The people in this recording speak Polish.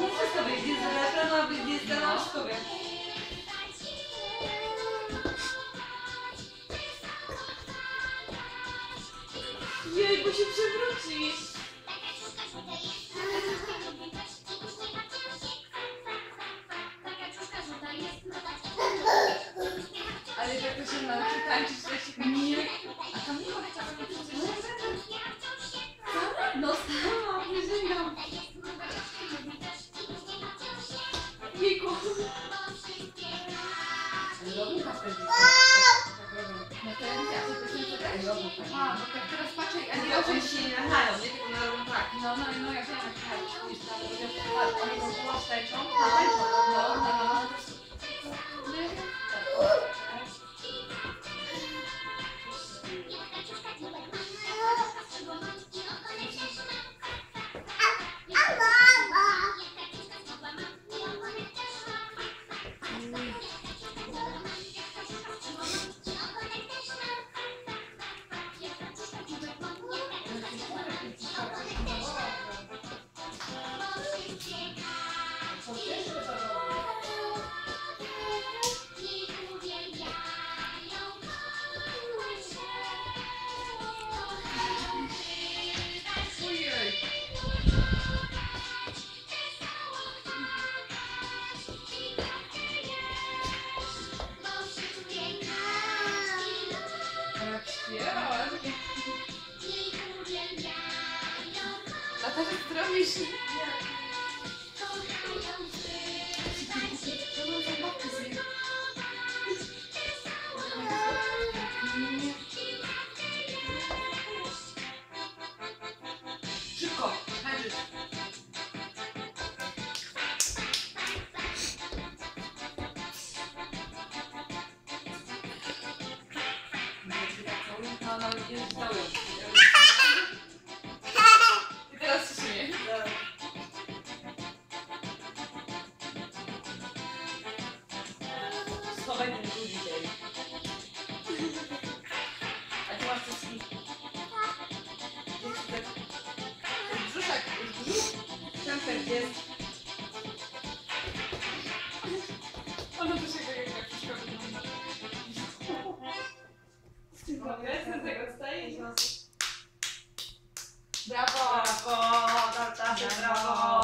Nie wszystko wyjdzie z a wyjdzie z telefonu. Jej, bo się przewróci. Lodówka. A, bo tak teraz patrzę, a nie oczy się nie nachają, nie? Tylko one robią tak. No, no, no, ja wiem, jak tak. Tak, tą głos tańczą. Tańczą, no, no, no, A jak śpiewa, ładnie. A to się No, no, już dało. I teraz się śmieje. Schowaj ten drugi dzień. A ty masz i... Brzuszek, Kępek jest. Ono to się Congressos de Gostei. Bravo! Bravo! tá? bravo! bravo.